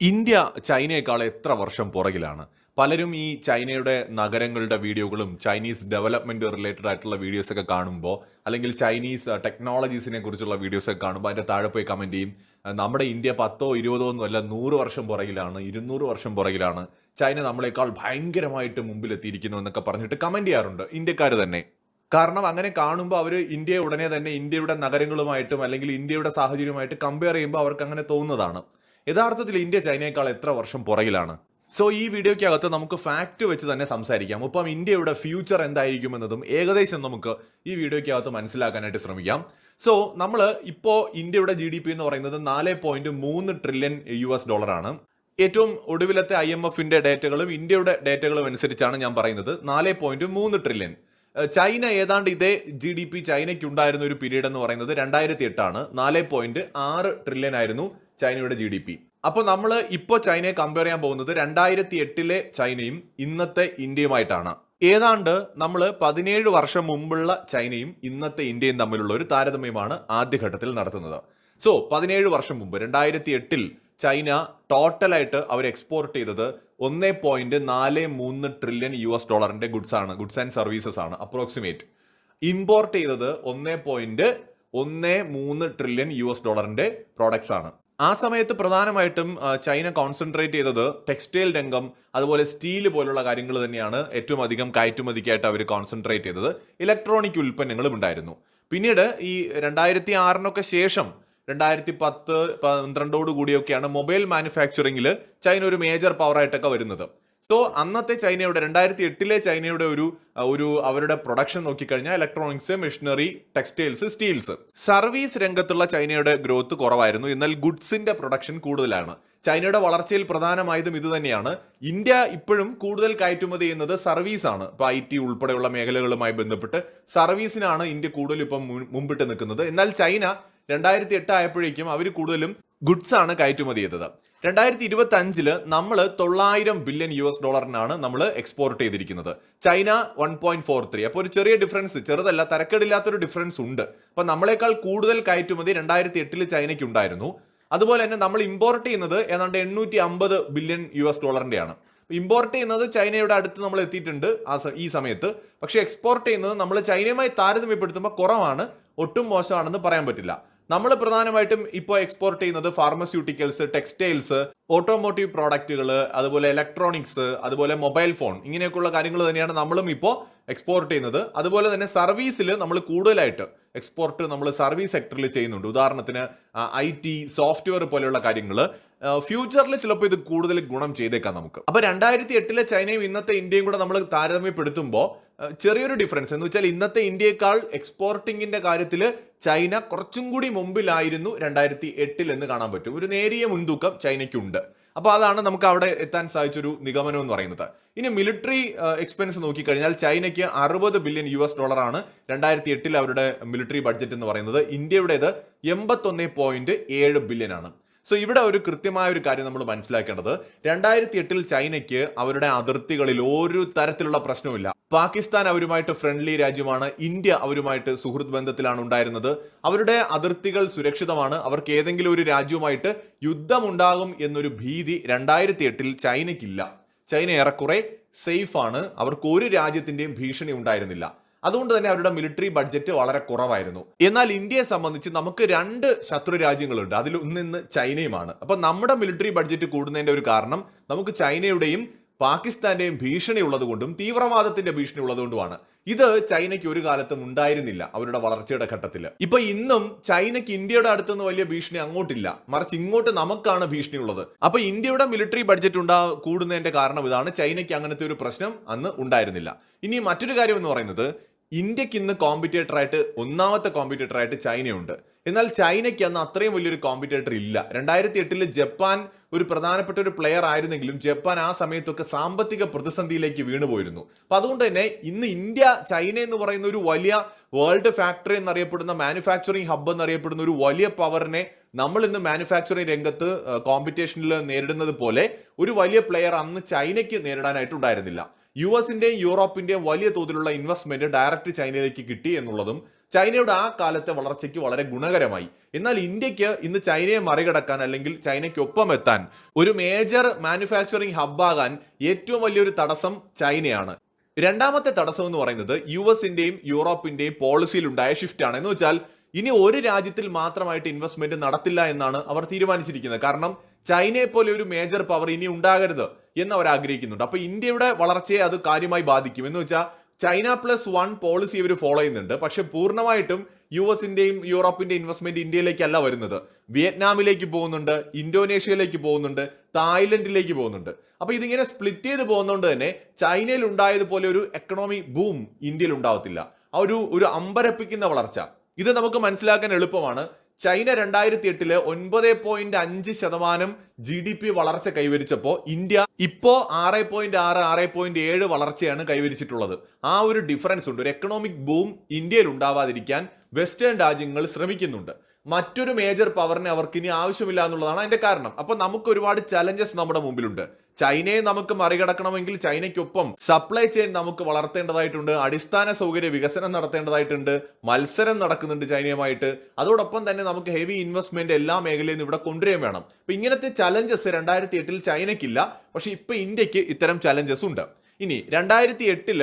India ചൈനയേക്കാൾ എത്ര വർഷം പുറകിലാണ്? പലരും ഈ ചൈനയുടെ നഗരങ്ങളുടെ വീഡിയോകളും ചൈനീസ് ഡെവലപ്മെന്റ് റിലേറ്റഡ് ആയിട്ടുള്ള വീഡിയോസ് ഒക്കെ കാണുമ്പോൾ അല്ലെങ്കിൽ ചൈനീസ് ടെക്നോളജീസിനെ കുറിച്ചുള്ള വീഡിയോസ് ഒക്കെ കാണുമ്പോൾ അതിന്റെ താഴെ പോയി കമന്റ് ചെയ്യും. നമ്മുടെ ഇന്ത്യ പത്തോ ഇരുപതോ ഒന്നുമല്ല നൂറ് വർഷം പുറകിലാണ് ഇരുന്നൂറ് വർഷം പുറകിലാണ് ചൈന നമ്മളെക്കാൾ ഭയങ്കരമായിട്ട് മുമ്പിലെത്തിയിരിക്കുന്നു എന്നൊക്കെ പറഞ്ഞിട്ട് കമന്റ് ചെയ്യാറുണ്ട്. ഇന്ത്യക്കാർ തന്നെ. കാരണം അങ്ങനെ കാണുമ്പോൾ അവർ ഇന്ത്യയെ ഉടനെ തന്നെ ഇന്ത്യയുടെ നഗരങ്ങളുമായിട്ടും അല്ലെങ്കിൽ ഇന്ത്യയുടെ സാഹചര്യവുമായിട്ട് കമ്പയർ ചെയ്യുമ്പോൾ അവർക്ക് അങ്ങനെ തോന്നുന്നതാണ്. യഥാർത്ഥത്തിൽ ഇന്ത്യ ചൈനയേക്കാൾ എത്ര വർഷം പുറകിലാണ്? സോ ഈ വീഡിയോയ്ക്കകത്ത് നമുക്ക് ഫാക്ട് വെച്ച് തന്നെ സംസാരിക്കാം. ഒപ്പം ഇന്ത്യയുടെ ഫ്യൂച്ചർ എന്തായിരിക്കും എന്നതും ഏകദേശം നമുക്ക് ഈ വീഡിയോയ്ക്കകത്ത് മനസ്സിലാക്കാനായിട്ട് ശ്രമിക്കാം. സോ നമ്മൾ ഇപ്പോൾ ഇന്ത്യയുടെ ജി ഡി പി എന്ന് പറയുന്നത് നാല് പോയിന്റ് മൂന്ന് ട്രില്യൺ യു എസ് ഡോളറാണ് ഏറ്റവും ഒടുവിലത്തെ ഐ എം എഫിന്റെ ഡേറ്റകളും ഇന്ത്യയുടെ ഡേറ്റകളും അനുസരിച്ചാണ് ഞാൻ പറയുന്നത്. നാല് പോയിന്റ് മൂന്ന് ട്രില്യൺ ചൈന ഏതാണ്ട് ഇതേ ജി ഡി പി ചൈനയ്ക്ക് ഉണ്ടായിരുന്ന ഒരു പീരീഡ് എന്ന് പറയുന്നത് രണ്ടായിരത്തി എട്ടാണ്. നാല് പോയിന്റ് ആറ് ട്രില്യൺ ആയിരുന്നു. ചൈനയുടെ ജി ഡി പി അപ്പോൾ നമ്മൾ ഇപ്പോൾ ചൈനയെ കമ്പയർ ചെയ്യാൻ പോകുന്നത് രണ്ടായിരത്തി എട്ടിലെ ചൈനയും ഇന്നത്തെ ഇന്ത്യയുമായിട്ടാണ്. ഏതാണ്ട് നമ്മൾ പതിനേഴ് വർഷം മുമ്പുള്ള ചൈനയും ഇന്നത്തെ ഇന്ത്യയും തമ്മിലുള്ള ഒരു താരതമ്യമാണ് ആദ്യഘട്ടത്തിൽ നടത്തുന്നത്. സോ പതിനേഴ് വർഷം മുമ്പ് രണ്ടായിരത്തി എട്ടിൽ ചൈന ടോട്ടലായിട്ട് അവർ എക്സ്പോർട്ട് ചെയ്തത് ഒന്നേ പോയിന്റ് നാല് മൂന്ന് ട്രില്യൺ യു എസ് ഡോളറിന്റെ ഗുഡ്സ് ആണ് ഗുഡ്സ് ആൻഡ് സർവീസസ് ആണ് അപ്രോക്സിമേറ്റ് ഇമ്പോർട്ട് ചെയ്തത് ഒന്നേ പോയിന്റ് ഒന്നേ മൂന്ന് ട്രില്യൺ യു എസ് ഡോളറിന്റെ പ്രോഡക്ട്സ് ആണ്. ആ സമയത്ത് പ്രധാനമായിട്ടും ചൈന കോൺസെൻട്രേറ്റ് ചെയ്തത് ടെക്സ്റ്റൈൽ രംഗം അതുപോലെ സ്റ്റീൽ പോലുള്ള കാര്യങ്ങൾ തന്നെയാണ് ഏറ്റവും അധികം കയറ്റുമതിക്കായിട്ട് അവർ കോൺസെൻട്രേറ്റ് ചെയ്തത്. ഇലക്ട്രോണിക് ഉൽപ്പന്നങ്ങളും ഉണ്ടായിരുന്നു. പിന്നീട് ഈ രണ്ടായിരത്തി ആറിനൊക്കെ ശേഷം രണ്ടായിരത്തി പത്ത് പന്ത്രണ്ടോട് കൂടിയൊക്കെയാണ് മൊബൈൽ മാനുഫാക്ചറിങ്ങിൽ ചൈന ഒരു മേജർ പവറായിട്ടൊക്കെ വരുന്നത്. സോ അന്നത്തെ ചൈനയുടെ രണ്ടായിരത്തി എട്ടിലെ ചൈനയുടെ ഒരു ഒരു അവരുടെ പ്രൊഡക്ഷൻ നോക്കിക്കഴിഞ്ഞാൽ electronics machinery textiles steels service രംഗത്തുള്ള ചൈനയുടെ ഗ്രോത്ത് കുറവായിരുന്നു. എന്നാൽ ഗുഡ്സിന്റെ പ്രൊഡക്ഷൻ കൂടുതലാണ്. ചൈനയുടെ വളർച്ചയിൽ പ്രധാനമായതും ഇത് തന്നെയാണ്. ഇന്ത്യ ഇപ്പോഴും കൂടുതൽ കയറ്റുമതി ചെയ്യുന്നത് സർവീസ് ആണ്. ഇപ്പൊ ഐ ടി ഉൾപ്പെടെയുള്ള മേഖലകളുമായി ബന്ധപ്പെട്ട് സർവീസിനാണ് ഇന്ത്യ കൂടുതൽ ഇപ്പം മുമ്പിട്ട് നിൽക്കുന്നത്. എന്നാൽ ചൈന രണ്ടായിരത്തി എട്ട് ആയപ്പോഴേക്കും അവർ കൂടുതലും ഗുഡ്സ് ആണ് കയറ്റുമതി ചെയ്തത്. രണ്ടായിരത്തി ഇരുപത്തി അഞ്ചിൽ നമ്മൾ തൊള്ളായിരം ബില്യൺ യു എസ് ഡോളറിനാണ് നമ്മൾ എക്സ്പോർട്ട് ചെയ്തിരിക്കുന്നത്. China one point four three. അപ്പോൾ ഒരു ചെറിയ ഡിഫറൻസ് ചെറുതല്ല തരക്കേടില്ലാത്തൊരു ഡിഫറൻസ് ഉണ്ട്. അപ്പൊ നമ്മളെക്കാൾ കൂടുതൽ കയറ്റുമതി രണ്ടായിരത്തി എട്ടിൽ ചൈനയ്ക്ക് ഉണ്ടായിരുന്നു അതുപോലെ തന്നെ നമ്മൾ ഇമ്പോർട്ട് ചെയ്യുന്നത് ഏതാണ്ട് എണ്ണൂറ്റി അമ്പത് ബില്യൺ യു എസ് ഡോളറിന്റെയാണ്. ഇമ്പോർട്ട് ചെയ്യുന്നത് ചൈനയുടെ അടുത്ത് നമ്മൾ എത്തിയിട്ടുണ്ട് ആ ഈ സമയത്ത്. പക്ഷേ എക്സ്പോർട്ട് ചെയ്യുന്നത് നമ്മൾ ചൈനയുമായി താരതമ്യപ്പെടുത്തുമ്പോൾ കുറവാണ്. ഒട്ടും മോശമാണെന്ന് പറയാൻ പറ്റില്ല. നമ്മൾ പ്രധാനമായിട്ടും ഇപ്പോൾ എക്സ്പോർട്ട് ചെയ്യുന്നത് ഫാർമസ്യൂട്ടിക്കൽസ് ടെക്സ്റ്റൈൽസ് ഓട്ടോമോട്ടീവ് പ്രോഡക്റ്റുകൾ അതുപോലെ ഇലക്ട്രോണിക്സ് അതുപോലെ മൊബൈൽ ഫോൺ ഇങ്ങനെയൊക്കെയുള്ള കാര്യങ്ങൾ തന്നെയാണ് നമ്മളും ഇപ്പോൾ എക്സ്പോർട്ട് ചെയ്യുന്നത്. അതുപോലെ തന്നെ സർവീസിൽ നമ്മൾ കൂടുതലായിട്ട് എക്സ്പോർട്ട് നമ്മൾ സർവീസ് സെക്ടറിൽ ചെയ്യുന്നുണ്ട്. ഉദാഹരണത്തിന് ഐ ടി സോഫ്റ്റ്വെയർ പോലെയുള്ള കാര്യങ്ങൾ ഫ്യൂച്ചറിൽ ചിലപ്പോൾ ഇത് കൂടുതൽ ഗുണം ചെയ്തേക്കാം നമുക്ക്. അപ്പോൾ രണ്ടായിരത്തി എട്ടിലെ ചൈനയും ഇന്നത്തെ ഇന്ത്യയും കൂടെ നമ്മൾ താരതമ്യപ്പെടുത്തുമ്പോൾ ചെറിയൊരു ഡിഫറൻസ് എന്ന് വെച്ചാൽ ഇന്നത്തെ ഇന്ത്യയെക്കാൾ എക്സ്പോർട്ടിങ്ങിന്റെ കാര്യത്തിൽ ചൈന കുറച്ചും കൂടി മുമ്പിലായിരുന്നു രണ്ടായിരത്തി എട്ടിൽ എന്ന് കാണാൻ പറ്റും. ഒരു നേരിയ മുൻതൂക്കം ചൈനയ്ക്കുണ്ട്. അപ്പോൾ അതാണ് നമുക്ക് അവിടെ എത്താൻ സാധിച്ചൊരു നിഗമനം എന്ന് പറയുന്നത്. ഇനി മിലിറ്ററി എക്സ്പെൻസ് നോക്കിക്കഴിഞ്ഞാൽ ചൈനയ്ക്ക് അറുപത് ബില്യൺ യു എസ് ഡോളറാണ് രണ്ടായിരത്തി എട്ടിൽ അവരുടെ മിലിറ്ററി ബഡ്ജറ്റ് എന്ന് പറയുന്നത്. ഇന്ത്യയുടേത് എൺപത്തൊന്ന് പോയിന്റ് ഏഴ് ബില്യൺ ആണ്. സോ ഇവിടെ ഒരു കൃത്യമായ ഒരു കാര്യം നമ്മൾ മനസ്സിലാക്കേണ്ടത്. രണ്ടായിരത്തി എട്ടിൽ ചൈനയ്ക്ക് അവരുടെ അതിർത്തികളിൽ ഒരു തരത്തിലുള്ള പ്രശ്നവുമില്ല. പാകിസ്ഥാൻ അവരുമായിട്ട് ഫ്രണ്ട്ലി രാജ്യമാണ്. ഇന്ത്യ അവരുമായിട്ട് സുഹൃത്ത് ബന്ധത്തിലാണ് ഉണ്ടായിരുന്നത്. അവരുടെ അതിർത്തികൾ സുരക്ഷിതമാണ്. അവർക്ക് ഏതെങ്കിലും ഒരു രാജ്യവുമായിട്ട് യുദ്ധമുണ്ടാകും എന്നൊരു ഭീതി രണ്ടായിരത്തി എട്ടിൽ ചൈനയ്ക്കില്ല. ചൈന ഏറെക്കുറെ സേഫാണ് അവർക്ക് ഒരു രാജ്യത്തിന്റെയും ഭീഷണി ഉണ്ടായിരുന്നില്ല. അതുകൊണ്ട് തന്നെ അവരുടെ മിലിറ്ററി ബഡ്ജറ്റ് വളരെ കുറവായിരുന്നു. എന്നാൽ ഇന്ത്യയെ സംബന്ധിച്ച് നമുക്ക് രണ്ട് ശത്രു രാജ്യങ്ങളുണ്ട്. അതിൽ ഒന്നിന്ന് ചൈനയുമാണ്. അപ്പൊ നമ്മുടെ മിലിറ്ററി ബഡ്ജറ്റ് കൂടുന്നതിന്റെ ഒരു കാരണം നമുക്ക് ചൈനയുടെയും പാകിസ്ഥാന്റെയും ഭീഷണി ഉള്ളതുകൊണ്ടും തീവ്രവാദത്തിന്റെ ഭീഷണി ഉള്ളതുകൊണ്ടുമാണ്. ഇത് ചൈനയ്ക്ക് ഒരു കാലത്തും ഉണ്ടായിരുന്നില്ല അവരുടെ വളർച്ചയുടെ ഘട്ടത്തിൽ. ഇപ്പൊ ഇന്നും ചൈനയ്ക്ക് ഇന്ത്യയുടെ അടുത്തുനിന്ന് വലിയ ഭീഷണി അങ്ങോട്ടില്ല. മറിച്ച് ഇങ്ങോട്ട് നമുക്കാണ് ഭീഷണി ഉള്ളത്. അപ്പൊ ഇന്ത്യയുടെ മിലിറ്ററി ബഡ്ജറ്റ് ഉണ്ടാ കൂടുന്നതിന്റെ കാരണം ഇതാണ് ചൈനയ്ക്ക് അങ്ങനത്തെ ഒരു പ്രശ്നം അന്ന് ഉണ്ടായിരുന്നില്ല. ഇനി മറ്റൊരു കാര്യം എന്ന് പറയുന്നത് ഇന്ത്യയ്ക്ക് ഇന്ന് കോമ്പറ്റേറ്റർ ആയിട്ട് ഒന്നാമത്തെ കോമ്പറ്റേറ്റർ ആയിട്ട് ചൈനയുണ്ട്. എന്നാൽ ചൈനയ്ക്ക് അന്ന് അത്രയും വലിയൊരു കോമ്പറ്റേറ്റർ ഇല്ല. രണ്ടായിരത്തി എട്ടിൽ ജപ്പാൻ ഒരു പ്രധാനപ്പെട്ട ഒരു പ്ലെയർ ആയിരുന്നെങ്കിലും ജപ്പാൻ ആ സമയത്തൊക്കെ സാമ്പത്തിക പ്രതിസന്ധിയിലേക്ക് വീണുപോയിരുന്നു. അപ്പൊ അതുകൊണ്ട് തന്നെ ഇന്ന് ഇന്ത്യ ചൈന എന്ന് പറയുന്ന ഒരു വലിയ വേൾഡ് ഫാക്ടറി എന്നറിയപ്പെടുന്ന മാനുഫാക്ചറിങ് ഹബ്ബ് എന്നറിയപ്പെടുന്ന ഒരു വലിയ പവറിനെ നമ്മൾ ഇന്ന് മാനുഫാക്ചറിങ് രംഗത്ത് കോമ്പറ്റീഷനിൽ നേരിടുന്നത് പോലെ ഒരു വലിയ പ്ലെയർ അന്ന് ചൈനയ്ക്ക് നേരിടാനായിട്ടുണ്ടായിരുന്നില്ല യു എസിന്റെയും യൂറോപ്പിന്റെയും വലിയ തോതിലുള്ള ഇൻവെസ്റ്റ്മെന്റ് ഡയറക്റ്റ് ചൈനയിലേക്ക് കിട്ടി എന്നുള്ളതും ചൈനയുടെ ആ കാലത്തെ വളർച്ചയ്ക്ക് വളരെ ഗുണകരമായി. എന്നാൽ ഇന്ത്യയ്ക്ക് ഇന്ന് ചൈനയെ മറികടക്കാൻ അല്ലെങ്കിൽ ചൈനയ്ക്കൊപ്പം എത്താൻ ഒരു മേജർ മാനുഫാക്ചറിംഗ് ഹബ്ബാകാൻ ഏറ്റവും വലിയൊരു തടസ്സം ചൈനയാണ്. രണ്ടാമത്തെ തടസ്സം എന്ന് പറയുന്നത് യു എസിന്റെയും യൂറോപ്പിന്റെയും പോളിസിയിലുണ്ടായ ഷിഫ്റ്റ് ആണ്. എന്ന് വെച്ചാൽ ഇനി ഒരു രാജ്യത്തിൽ മാത്രമായിട്ട് ഇൻവെസ്റ്റ്മെന്റ് നടത്തില്ല എന്നാണ് അവർ തീരുമാനിച്ചിരിക്കുന്നത്. കാരണം ചൈനയെ പോലെ ഒരു മേജർ പവർ ഇനി ഉണ്ടാകരുത്. എന്ന് അവർ ആഗ്രഹിക്കുന്നുണ്ട് അപ്പൊ ഇന്ത്യയുടെ വളർച്ചയെ അത് കാര്യമായി ബാധിക്കും. എന്ന് വെച്ചാൽ ചൈന പ്ലസ് വൺ പോളിസി ഇവർ ഫോളോ ചെയ്യുന്നുണ്ട്. പക്ഷെ പൂർണമായിട്ടും യു എസിന്റെയും യൂറോപ്പിന്റെയും ഇൻവെസ്റ്റ്മെന്റ് ഇന്ത്യയിലേക്കല്ല വരുന്നത്. വിയറ്റ്നാമിലേക്ക് പോകുന്നുണ്ട് ഇന്തോനേഷ്യയിലേക്ക് പോകുന്നുണ്ട് തായ്ലൻഡിലേക്ക് പോകുന്നുണ്ട്. അപ്പൊ ഇതിങ്ങനെ സ്പ്ലിറ്റ് ചെയ്ത് പോകുന്നതുകൊണ്ട് തന്നെ ചൈനയിൽ ഉണ്ടായതുപോലെ ഒരു എക്കണോമി ബൂം ഇന്ത്യയിൽ ഉണ്ടാവത്തില്ല. ആ ഒരു ഒരു അമ്പരപ്പിക്കുന്ന വളർച്ച. ഇത് നമുക്ക് മനസ്സിലാക്കാൻ എളുപ്പമാണ്. ചൈന രണ്ടായിരത്തി എട്ടിൽ ഒൻപത് പോയിന്റ് അഞ്ച് ശതമാനം ജി ഡി പി വളർച്ച കൈവരിച്ചപ്പോൾ ഇന്ത്യ ഇപ്പോ ആറ് പോയിന്റ് ആറ് ആറ് പോയിന്റ് ഏഴ് വളർച്ചയാണ് കൈവരിച്ചിട്ടുള്ളത്. ആ ഒരു ഡിഫറൻസ് ഉണ്ട്. ഒരു എക്കണോമിക് ബൂം ഇന്ത്യയിൽ ഉണ്ടാവാതിരിക്കാൻ വെസ്റ്റേൺ രാജ്യങ്ങൾ ശ്രമിക്കുന്നുണ്ട്. മറ്റൊരു മേജർ പവറിനെ അവർക്ക് ഇനി ആവശ്യമില്ല എന്നുള്ളതാണ് അതിന്റെ കാരണം. അപ്പൊ നമുക്ക് ഒരുപാട് ചലഞ്ചസ് നമ്മുടെ മുമ്പിലുണ്ട്. ചൈനയെ നമുക്ക് മറികടക്കണമെങ്കിൽ ചൈനയ്ക്കൊപ്പം സപ്ലൈ ചെയിൻ നമുക്ക് വളർത്തേണ്ടതായിട്ടുണ്ട്. അടിസ്ഥാന സൗകര്യ വികസനം നടത്തേണ്ടതായിട്ടുണ്ട്. മത്സരം നടക്കുന്നുണ്ട് ചൈനയുമായിട്ട്. അതോടൊപ്പം തന്നെ നമുക്ക് ഹെവി ഇൻവെസ്റ്റ്മെന്റ് എല്ലാ മേഖലയിൽ നിന്ന് ഇവിടെ കൊണ്ടുവരികയും വേണം. അപ്പൊ ഇങ്ങനത്തെ ചലഞ്ചസ് രണ്ടായിരത്തി എട്ടിൽ ചൈനയ്ക്കില്ല. പക്ഷെ ഇപ്പൊ ഇന്ത്യയ്ക്ക് ഇത്തരം ചലഞ്ചസ് ഉണ്ട്. ഇനി രണ്ടായിരത്തി എട്ടിൽ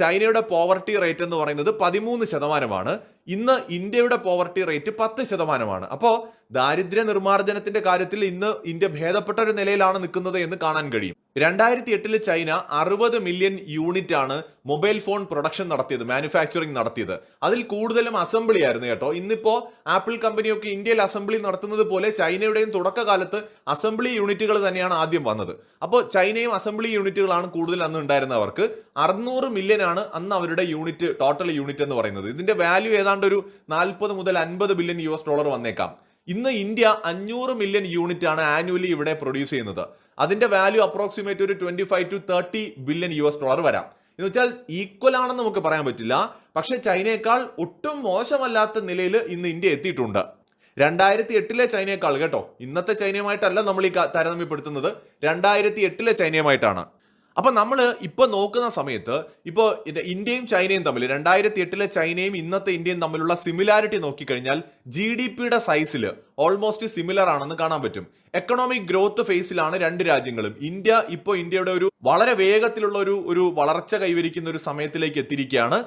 ചൈനയുടെ പോവർട്ടി റേറ്റ് എന്ന് പറയുന്നത് പതിമൂന്ന് ശതമാനമാണ്. ഇന്ന് ഇന്ത്യയുടെ പോവർട്ടി റേറ്റ് പത്ത് ശതമാനമാണ്. അപ്പോൾ ദാരിദ്ര്യ നിർമ്മാർജനത്തിന്റെ കാര്യത്തിൽ ഇന്ന് ഇന്ത്യ ഭേദപ്പെട്ട ഒരു നിലയിലാണ് നിൽക്കുന്നത് എന്ന് കാണാൻ കഴിയും. രണ്ടായിരത്തി എട്ടിൽ ചൈന അറുപത് മില്യൺ യൂണിറ്റ് ആണ് മൊബൈൽ ഫോൺ പ്രൊഡക്ഷൻ നടത്തിയത് മാനുഫാക്ചറിങ് നടത്തിയത്. അതിൽ കൂടുതലും അസംബ്ലി ആയിരുന്നു കേട്ടോ. ഇന്നിപ്പോ ആപ്പിൾ കമ്പനിയൊക്കെ ഇന്ത്യയിൽ അസംബ്ലി നടത്തുന്നത് പോലെ ചൈനയുടെയും തുടക്കകാലത്ത് അസംബ്ലി യൂണിറ്റുകൾ തന്നെയാണ് ആദ്യം വന്നത്. അപ്പോൾ ചൈനയും അസംബ്ലി യൂണിറ്റുകളാണ് കൂടുതൽ അന്ന് ഉണ്ടായിരുന്നവർക്ക് അറുന്നൂറ് മില്യൺ ആണ് അന്ന് അവരുടെ യൂണിറ്റ് ടോട്ടൽ യൂണിറ്റ് എന്ന് പറയുന്നത്. ഇതിന്റെ വാല്യൂ ഏതാണ്ട് ഒരു നാൽപ്പത് മുതൽ അൻപത് ബില്യൺ യു എസ് ഡോളർ വന്നേക്കാം. ഇന്ന് ഇന്ത്യ അഞ്ഞൂറ് മില്യൺ യൂണിറ്റ് ആണ് ആനുവലി ഇവിടെ പ്രൊഡ്യൂസ് ചെയ്യുന്നത്. അതിന്റെ വാല്യൂ അപ്രോക്സിമേറ്റ് ഒരു twenty five two thirty billion U S dollar വരാം. എന്ന് വെച്ചാൽ ഈക്വൽ ആണെന്ന് നമുക്ക് പറയാൻ പറ്റില്ല. പക്ഷേ ചൈനയേക്കാൾ ഒട്ടും മോശമല്ലാത്ത നിലയിൽ ഇന്ന് ഇന്ത്യ എത്തിയിട്ടുണ്ട്. രണ്ടായിരത്തി എട്ടിലെ ചൈനയേക്കാൾ കേട്ടോ. ഇന്നത്തെ ചൈനയുമായിട്ടല്ല നമ്മൾ ഈ താരതമ്യപ്പെടുത്തുന്നത്. രണ്ടായിരത്തി എട്ടിലെ ചൈനയുമായിട്ടാണ്. അപ്പൊ നമ്മൾ ഇപ്പൊ നോക്കുന്ന സമയത്ത് ഇപ്പോൾ ഇന്ത്യയും ചൈനയും തമ്മിൽ രണ്ടായിരത്തി എട്ടിലെ ചൈനയും ഇന്നത്തെ ഇന്ത്യയും തമ്മിലുള്ള സിമിലാരിറ്റി നോക്കിക്കഴിഞ്ഞാൽ ജി ഡി പിയുടെ സൈസിൽ ഓൾമോസ്റ്റ് സിമിലർ ആണെന്ന് കാണാൻ പറ്റും. എക്കണോമിക് ഗ്രോത്ത് ഫേസിലാണ് രണ്ട് രാജ്യങ്ങളും. ഇന്ത്യ ഇപ്പോൾ ഇന്ത്യയുടെ ഒരു വളരെ വേഗത്തിലുള്ള ഒരു ഒരു വളർച്ച കൈവരിക്കുന്ന ഒരു സമയത്തിലേക്ക് എത്തിയിരിക്കുകയാണ്.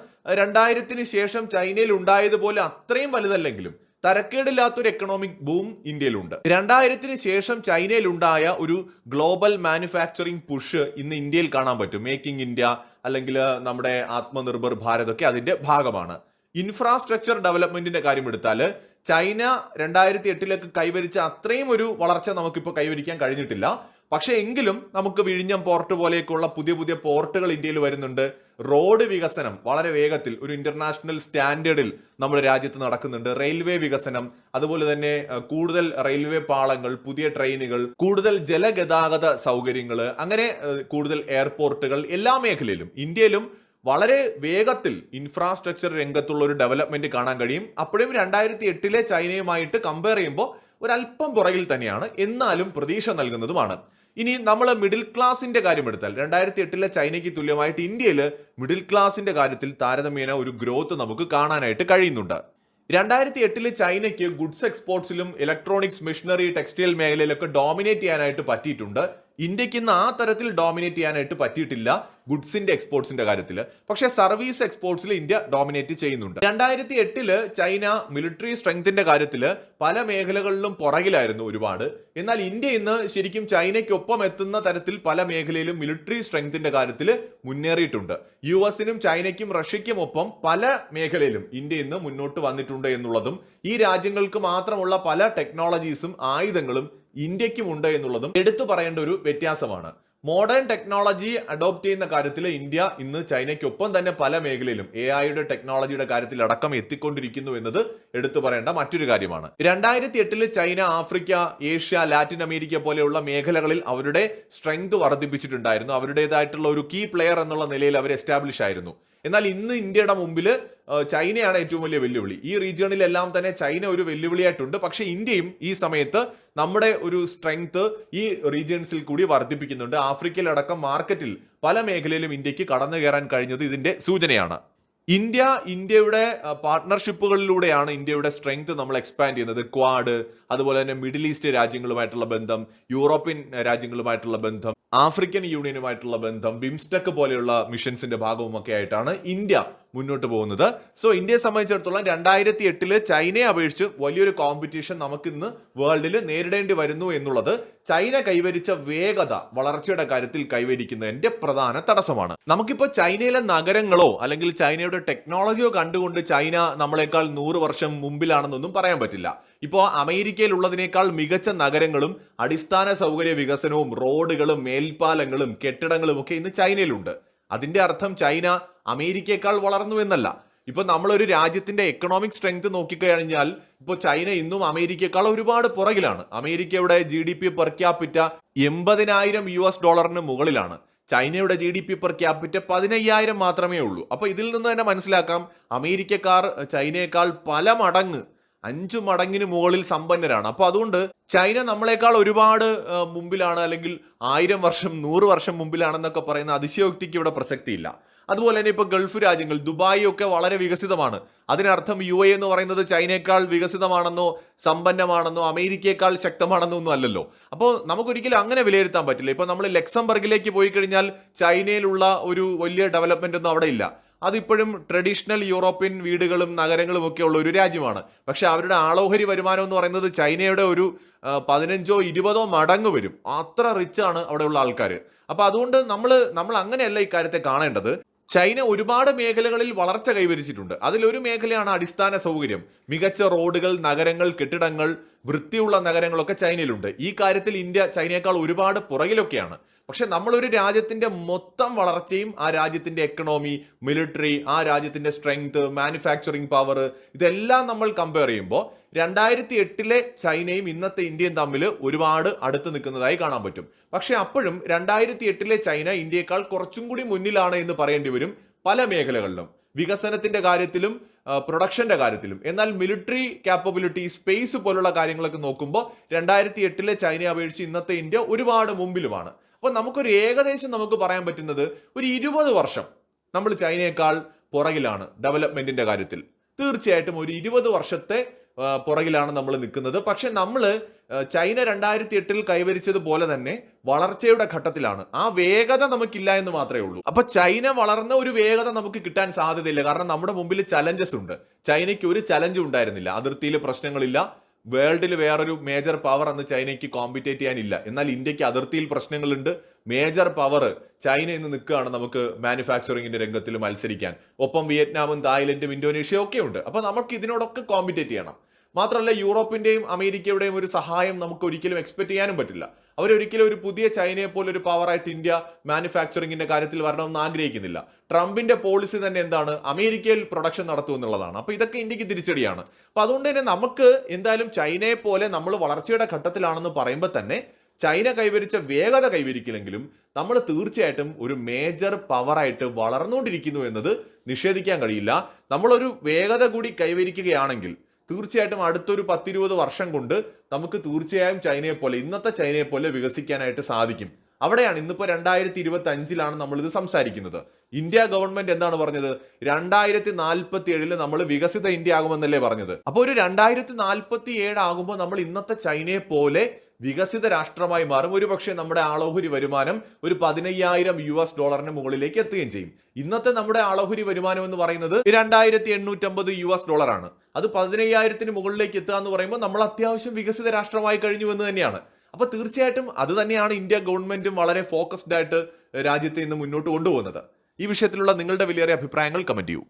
രണ്ടായിരത്തിന് ശേഷം ചൈനയിൽ ഉണ്ടായതുപോലെ അത്രയും വലുതല്ലെങ്കിലും തരക്കേടില്ലാത്തൊരു എക്കണോമിക് ബൂം ഇന്ത്യയിലുണ്ട്. രണ്ടായിരത്തിന് ശേഷം ചൈനയിലുണ്ടായ ഒരു ഗ്ലോബൽ മാനുഫാക്ചറിംഗ് പുഷ് ഇന്ന് ഇന്ത്യയിൽ കാണാൻ പറ്റും. മേക്കിംഗ് ഇന്ത്യ അല്ലെങ്കിൽ നമ്മുടെ ആത്മനിർഭർ ഭാരത് ഒക്കെ അതിന്റെ ഭാഗമാണ്. ഇൻഫ്രാസ്ട്രക്ചർ ഡെവലപ്മെന്റിന്റെ കാര്യം എടുത്താൽ ചൈന രണ്ടായിരത്തി എട്ടിലേക്ക് കൈവരിച്ച അത്രയും ഒരു വളർച്ച നമുക്കിപ്പോൾ കൈവരിക്കാൻ കഴിഞ്ഞിട്ടില്ല. പക്ഷേ എങ്കിലും നമുക്ക് വിഴിഞ്ഞം പോർട്ട് പോലെയൊക്കെയുള്ള പുതിയ പുതിയ പോർട്ടുകൾ ഇന്ത്യയിൽ വരുന്നുണ്ട്. റോഡ് വികസനം വളരെ വേഗത്തിൽ ഒരു ഇന്റർനാഷണൽ സ്റ്റാൻഡേർഡിൽ നമ്മുടെ രാജ്യത്ത് നടക്കുന്നുണ്ട്. റെയിൽവേ വികസനം അതുപോലെ തന്നെ കൂടുതൽ റെയിൽവേ പാളങ്ങൾ പുതിയ ട്രെയിനുകൾ കൂടുതൽ ജലഗതാഗത സൗകര്യങ്ങൾ അങ്ങനെ കൂടുതൽ എയർപോർട്ടുകൾ എല്ലാ മേഖലയിലും ഇന്ത്യയിലും വളരെ വേഗത്തിൽ ഇൻഫ്രാസ്ട്രക്ചർ രംഗത്തുള്ള ഒരു ഡെവലപ്മെന്റ് കാണാൻ കഴിയും. അപ്പോഴും രണ്ടായിരത്തി എട്ടിലെ ചൈനയുമായിട്ട് കമ്പയർ ചെയ്യുമ്പോൾ ഒരല്പം പുറകിൽ തന്നെയാണ്. എന്നാലും പ്രതീക്ഷ നൽകുന്നതുമാണ്. ഇനി നമ്മൾ മിഡിൽ ക്ലാസിന്റെ കാര്യം എടുത്താൽ രണ്ടായിരത്തി എട്ടിലെ ചൈനയ്ക്ക് തുല്യമായിട്ട് ഇന്ത്യയിൽ മിഡിൽ ക്ലാസിന്റെ കാര്യത്തിൽ താരതമ്യേന ഒരു ഗ്രോത്ത് നമുക്ക് കാണാനായിട്ട് കഴിയുന്നുണ്ട്. രണ്ടായിരത്തി എട്ടിൽ ചൈനയ്ക്ക് ഗുഡ്സ് എക്സ്പോർട്സിലും ഇലക്ട്രോണിക്സ് മെഷീനറി ടെക്സ്റ്റൈൽ മേഖലയിലൊക്കെ ഡോമിനേറ്റ് ചെയ്യാനായിട്ട് പറ്റിയിട്ടുണ്ട്. ഇന്ത്യയ്ക്ക് ഇന്ന് ആ തരത്തിൽ ഡോമിനേറ്റ് ചെയ്യാനായിട്ട് പറ്റിയിട്ടില്ല. ഗുഡ്സിന്റെ എക്സ്പോർട്സിന്റെ കാര്യത്തിൽ പക്ഷേ സർവീസ് എക്സ്പോർട്സിൽ ഇന്ത്യ ഡോമിനേറ്റ് ചെയ്യുന്നുണ്ട്. രണ്ടായിരത്തി എട്ടിൽ ചൈന മിലിറ്ററി സ്ട്രെങ്തിന്റെ കാര്യത്തിൽ പല മേഖലകളിലും പുറകിലായിരുന്നു ഒരുപാട്. എന്നാൽ ഇന്ത്യ ഇന്ന് ശരിക്കും ചൈനയ്ക്കൊപ്പം എത്തുന്ന തരത്തിൽ പല മേഖലയിലും മിലിറ്ററി സ്ട്രെങ്തിന്റെ കാര്യത്തിൽ മുന്നേറിയിട്ടുണ്ട്. യു എസിനും ചൈനയ്ക്കും റഷ്യയ്ക്കും ഒപ്പം പല മേഖലയിലും ഇന്ത്യ ഇന്ന് മുന്നോട്ട് വന്നിട്ടുണ്ട് എന്നുള്ളതും ഈ രാജ്യങ്ങൾക്ക് മാത്രമുള്ള പല ടെക്നോളജീസും ആയുധങ്ങളും ഇന്ത്യക്കുമുണ്ട് എന്നുള്ളതും എടുത്തു പറയേണ്ട ഒരു വ്യത്യാസമാണ്. മോഡേൺ ടെക്നോളജി അഡോപ്റ്റ് ചെയ്യുന്ന കാര്യത്തിൽ ഇന്ത്യ ഇന്ന് ചൈനയ്ക്കൊപ്പം തന്നെ പല മേഖലയിലും എ ഐയുടെ ടെക്നോളജിയുടെ കാര്യത്തിൽ അടക്കം എത്തിക്കൊണ്ടിരിക്കുന്നു എന്നത് എടുത്തു പറയേണ്ട മറ്റൊരു കാര്യമാണ്. രണ്ടായിരത്തി എട്ടിൽ China Africa Asia Latin America പോലെയുള്ള മേഖലകളിൽ അവരുടെ സ്ട്രെങ്ത് വർദ്ധിപ്പിച്ചിട്ടുണ്ടായിരുന്നു. അവരുടേതായിട്ടുള്ള ഒരു കീ പ്ലെയർ എന്നുള്ള നിലയിൽ അവർ എസ്റ്റാബ്ലിഷ് ആയിരുന്നു. എന്നാൽ ഇന്ന് ഇന്ത്യയുടെ മുമ്പിൽ ചൈനയാണ് ഏറ്റവും വലിയ വെല്ലുവിളി. ഈ റീജിയണിലെല്ലാം തന്നെ ചൈന ഒരു വെല്ലുവിളിയായിട്ടുണ്ട്. പക്ഷെ ഇന്ത്യയും ഈ സമയത്ത് നമ്മുടെ ഒരു സ്ട്രെങ്ത് ഈ റീജിയൻസിൽ കൂടി വർദ്ധിപ്പിക്കുന്നുണ്ട്. ആഫ്രിക്കയിലടക്കം മാർക്കറ്റിൽ പല മേഖലയിലും ഇന്ത്യയ്ക്ക് കടന്നു കയറാൻ കഴിഞ്ഞത് ഇതിന്റെ സൂചനയാണ്. ഇന്ത്യ ഇന്ത്യയുടെ പാർട്ട്ണർഷിപ്പുകളിലൂടെയാണ് ഇന്ത്യയുടെ സ്ട്രെങ്ത് നമ്മൾ എക്സ്പാൻഡ് ചെയ്യുന്നത്. ക്വാഡ് അതുപോലെ തന്നെ മിഡിൽ ഈസ്റ്റ് രാജ്യങ്ങളുമായിട്ടുള്ള ബന്ധം യൂറോപ്യൻ രാജ്യങ്ങളുമായിട്ടുള്ള ബന്ധം ആഫ്രിക്കൻ യൂണിയനുമായിട്ടുള്ള ബന്ധം ബിംസ്റ്റെക് പോലെയുള്ള മിഷൻസിന്റെ ഭാഗവുമൊക്കെ ആയിട്ടാണ് ഇന്ത്യ മുന്നോട്ട് പോകുന്നത്. സോ ഇന്ത്യയെ സംബന്ധിച്ചിടത്തോളം രണ്ടായിരത്തി എട്ടിൽ ചൈനയെ അപേക്ഷിച്ച് വലിയൊരു കോമ്പറ്റീഷൻ നമുക്കിന്ന് വേൾഡിൽ നേരിടേണ്ടി വരുന്നു എന്നുള്ളത് ചൈന കൈവരിച്ച വേഗത വളർച്ചയുടെ കാര്യത്തിൽ കൈവരിക്കുന്നതിന്റെ പ്രധാന തടസ്സമാണ്. നമുക്കിപ്പോൾ ചൈനയിലെ നഗരങ്ങളോ അല്ലെങ്കിൽ ചൈനയുടെ ടെക്നോളജിയോ കണ്ടുകൊണ്ട് ചൈന നമ്മളെക്കാൾ നൂറ് വർഷം മുമ്പിലാണെന്നൊന്നും പറയാൻ പറ്റില്ല. ഇപ്പോൾ അമേരിക്കയിലുള്ളതിനേക്കാൾ മികച്ച നഗരങ്ങളും അടിസ്ഥാന സൗകര്യ വികസനവും റോഡുകളും മേൽപ്പാലങ്ങളും കെട്ടിടങ്ങളും ഒക്കെ ഇന്ന് ചൈനയിലുണ്ട്. അതിന്റെ അർത്ഥം ചൈന അമേരിക്കയെക്കാൾ വളർന്നു എന്നല്ല. ഇപ്പൊ നമ്മളൊരു രാജ്യത്തിന്റെ എക്കണോമിക് സ്ട്രെങ്ത് നോക്കിക്കഴിഞ്ഞാൽ ഇപ്പോൾ ചൈന ഇന്നും അമേരിക്കയെക്കാൾ ഒരുപാട് പുറകിലാണ്. അമേരിക്കയുടെ G D P per capita എൺപതിനായിരം യു എസ് ഡോളറിന് മുകളിലാണ്. ചൈനയുടെ G D P per capita പതിനയ്യായിരം മാത്രമേ ഉള്ളൂ. അപ്പോൾ ഇതിൽ നിന്ന് തന്നെ മനസ്സിലാക്കാം അമേരിക്കക്കാർ ചൈനയേക്കാൾ പല മടങ്ങ് അഞ്ചു മടങ്ങിന് മുകളിൽ സമ്പന്നരാണ്. അപ്പോൾ അതുകൊണ്ട് ചൈന നമ്മളെക്കാൾ ഒരുപാട് മുമ്പിലാണ് അല്ലെങ്കിൽ ആയിരം വർഷം നൂറ് വർഷം മുമ്പിലാണെന്നൊക്കെ പറയുന്ന അതിശയോക്തിക്ക് ഇവിടെ പ്രസക്തിയില്ല. അതുപോലെ തന്നെ ഇപ്പൊ ഗൾഫ് രാജ്യങ്ങൾ ദുബായി ഒക്കെ വളരെ വികസിതമാണ്. അതിനർത്ഥം യു എ എന്ന് പറയുന്നത് ചൈനയേക്കാൾ വികസിതമാണെന്നോ സമ്പന്നമാണെന്നോ അമേരിക്കയേക്കാൾ ശക്തമാണെന്നോ ഒന്നും അല്ലല്ലോ. അപ്പോൾ നമുക്കൊരിക്കലും അങ്ങനെ വിലയിരുത്താൻ പറ്റില്ല. ഇപ്പൊ നമ്മൾ ലക്സംബർഗിലേക്ക് പോയി കഴിഞ്ഞാൽ ചൈനയിലുള്ള ഒരു വലിയ ഡെവലപ്മെന്റ് ഒന്നും അവിടെ ഇല്ല. അതിപ്പോഴും ട്രഡീഷണൽ യൂറോപ്യൻ വീടുകളും നഗരങ്ങളും ഒക്കെ ഉള്ള ഒരു രാജ്യമാണ്. പക്ഷേ അവരുടെ ആളോഹരി വരുമാനം എന്ന് പറയുന്നത് ചൈനയുടെ ഒരു പതിനഞ്ചോ ഇരുപതോ മടങ്ങ് വരും. അത്ര റിച്ചാണ് അവിടെയുള്ള ആൾക്കാർ അപ്പോൾ അതുകൊണ്ട് നമ്മൾ നമ്മൾ അങ്ങനെയല്ല ഇക്കാര്യത്തെ കാണേണ്ടത്. ചൈന ഒരുപാട് മേഖലകളിൽ വളർച്ച കൈവരിച്ചിട്ടുണ്ട്. അതിലൊരു മേഖലയാണ് അടിസ്ഥാന സൗകര്യം. മികച്ച റോഡുകൾ നഗരങ്ങൾ കെട്ടിടങ്ങൾ വൃത്തിയുള്ള നഗരങ്ങളൊക്കെ ചൈനയിലുണ്ട്. ഈ കാര്യത്തിൽ ഇന്ത്യ ചൈനയേക്കാൾ ഒരുപാട് പുറകിലൊക്കെയാണ്. പക്ഷെ നമ്മളൊരു രാജ്യത്തിന്റെ മൊത്തം വളർച്ചയും ആ രാജ്യത്തിന്റെ എക്കണോമി മിലിറ്ററി ആ രാജ്യത്തിന്റെ സ്ട്രെങ്ത് മാനുഫാക്ചറിങ് പവർ ഇതെല്ലാം നമ്മൾ കമ്പയർ ചെയ്യുമ്പോൾ രണ്ടായിരത്തി എട്ടിലെ ചൈനയും ഇന്നത്തെ ഇന്ത്യയും തമ്മിൽ ഒരുപാട് അടുത്ത് നിൽക്കുന്നതായി കാണാൻ പറ്റും. പക്ഷെ അപ്പോഴും രണ്ടായിരത്തി എട്ടിലെ ചൈന ഇന്ത്യയെക്കാൾ കുറച്ചും കൂടി മുന്നിലാണ് എന്ന് പറയേണ്ടി വരും പല മേഖലകളിലും. വികസനത്തിന്റെ കാര്യത്തിലും പ്രൊഡക്ഷന്റെ കാര്യത്തിലും. എന്നാൽ മിലിറ്ററി കാപ്പബിലിറ്റി സ്പേസ് പോലുള്ള കാര്യങ്ങളൊക്കെ നോക്കുമ്പോൾ രണ്ടായിരത്തി എട്ടിലെ ചൈനയെ അപേക്ഷിച്ച് ഇന്നത്തെ ഇന്ത്യ ഒരുപാട് മുമ്പിലുമാണ്. അപ്പോൾ നമുക്കൊരു ഏകദേശം നമുക്ക് പറയാൻ പറ്റുന്നത് ഒരു ഇരുപത് വർഷം നമ്മൾ ചൈനയേക്കാൾ പുറകിലാണ് ഡെവലപ്മെന്റിന്റെ കാര്യത്തിൽ. തീർച്ചയായിട്ടും ഒരു ഇരുപത് വർഷത്തെ പുറകിലാണ് നമ്മൾ നിൽക്കുന്നത്. പക്ഷേ നമ്മൾ ചൈന രണ്ടായിരത്തി എട്ടിൽ കൈവരിച്ചതുപോലെ തന്നെ വളർച്ചയുടെ ഘട്ടത്തിലാണ്. ആ വേഗത നമുക്കില്ല എന്ന് മാത്രമേ ഉള്ളൂ. അപ്പൊ ചൈന വളർന്ന ഒരു വേഗത നമുക്ക് കിട്ടാൻ സാധ്യതയില്ല. കാരണം നമ്മുടെ മുമ്പിൽ ചലഞ്ചസ് ഉണ്ട്. ചൈനയ്ക്ക് ഒരു ചലഞ്ചും ഉണ്ടായിരുന്നില്ല. അതിർത്തിയിൽ പ്രശ്നങ്ങളില്ല. വേൾഡിൽ വേറൊരു മേജർ പവർ അന്ന് ചൈനയ്ക്ക് കോമ്പറ്റേറ്റ് ചെയ്യാനില്ല. എന്നാൽ ഇന്ത്യയ്ക്ക് അതിർത്തിയിൽ പ്രശ്നങ്ങളുണ്ട്. മേജർ പവർ ചൈന ഇന്ന് നിൽക്കുകയാണ് നമുക്ക് മാനുഫാക്ചറിങ്ങിന്റെ രംഗത്തിൽ മത്സരിക്കാൻ. ഒപ്പം വിയറ്റ്നാമും തായ്ലൻഡും ഇന്തോനേഷ്യയും ഒക്കെ ഉണ്ട്. അപ്പൊ നമുക്ക് ഇതിനോടൊക്കെ കോമ്പറ്റേറ്റ് ചെയ്യണം. മാത്രമല്ല യൂറോപ്പിന്റെയും അമേരിക്കയുടെയും ഒരു സഹായം നമുക്ക് ഒരിക്കലും എക്സ്പെക്ട് ചെയ്യാനും പറ്റില്ല. അവരൊരിക്കലും ഒരു പുതിയ ചൈനയെ പോലെ ഒരു പവറായിട്ട് ഇന്ത്യ മാനുഫാക്ചറിങ്ങിന്റെ കാര്യത്തിൽ വരണമെന്ന് ആഗ്രഹിക്കുന്നില്ല. ട്രംപിന്റെ പോളിസി തന്നെ എന്താണ്? അമേരിക്കയിൽ പ്രൊഡക്ഷൻ നടത്തും എന്നുള്ളതാണ്. അപ്പൊ ഇതൊക്കെ ഇന്ത്യയ്ക്ക് തിരിച്ചടിയാണ്. അപ്പൊ അതുകൊണ്ട് തന്നെ നമുക്ക് എന്തായാലും ചൈനയെ പോലെ നമ്മൾ വളർച്ചയുടെ ഘട്ടത്തിലാണെന്ന് പറയുമ്പോൾ തന്നെ ചൈന കൈവരിച്ച വേഗത കൈവരിക്കില്ലെങ്കിലും നമ്മൾ തീർച്ചയായിട്ടും ഒരു മേജർ പവറായിട്ട് വളർന്നുകൊണ്ടിരിക്കുന്നു എന്നത് നിഷേധിക്കാൻ കഴിയില്ല. നമ്മളൊരു വേഗത കൂടി കൈവരിക്കുകയാണെങ്കിൽ തീർച്ചയായിട്ടും അടുത്തൊരു പത്തിരുപത് വർഷം കൊണ്ട് നമുക്ക് തീർച്ചയായും ചൈനയെ പോലെ ഇന്നത്തെ ചൈനയെ പോലെ വികസിക്കാനായിട്ട് സാധിക്കും. അവിടെയാണ് ഇന്നിപ്പോൾ രണ്ടായിരത്തി ഇരുപത്തി അഞ്ചിലാണ് നമ്മളിത് സംസാരിക്കുന്നത്. ഇന്ത്യ ഗവൺമെന്റ് എന്താണ് പറഞ്ഞത്? രണ്ടായിരത്തി നാൽപ്പത്തി ഏഴിൽ നമ്മൾ വികസിത ഇന്ത്യ ആകുമെന്നല്ലേ പറഞ്ഞത്. അപ്പോൾ ഒരു രണ്ടായിരത്തി നാൽപ്പത്തി ഏഴ് ആകുമ്പോൾ നമ്മൾ ഇന്നത്തെ ചൈനയെ പോലെ വികസിത രാഷ്ട്രമായി മാറും. ഒരുപക്ഷെ നമ്മുടെ ആളോഹരി വരുമാനം ഒരു പതിനയ്യായിരം യു എസ് ഡോളറിന് മുകളിലേക്ക് എത്തുകയും ചെയ്യും. ഇന്നത്തെ നമ്മുടെ ആളോഹരി വരുമാനം എന്ന് പറയുന്നത് രണ്ടായിരത്തി എണ്ണൂറ്റമ്പത് യു എസ് ഡോളറാണ്. അത് പതിനയ്യായിരത്തിന് മുകളിലേക്ക് എത്തുക എന്ന് പറയുമ്പോൾ നമ്മൾ അത്യാവശ്യം വികസിത രാഷ്ട്രമായി കഴിഞ്ഞു എന്ന് തന്നെയാണ്. അപ്പൊ തീർച്ചയായിട്ടും അത് തന്നെയാണ് ഇന്ത്യ ഗവൺമെന്റും വളരെ ഫോക്കസ്ഡ് ആയിട്ട് രാജ്യത്തെ ഇന്ന് മുന്നോട്ട് കൊണ്ടുപോകുന്നത്. ഈ വിഷയത്തിലുള്ള നിങ്ങളുടെ വിലയേറിയ അഭിപ്രായങ്ങൾ കമന്റ് ചെയ്യൂ.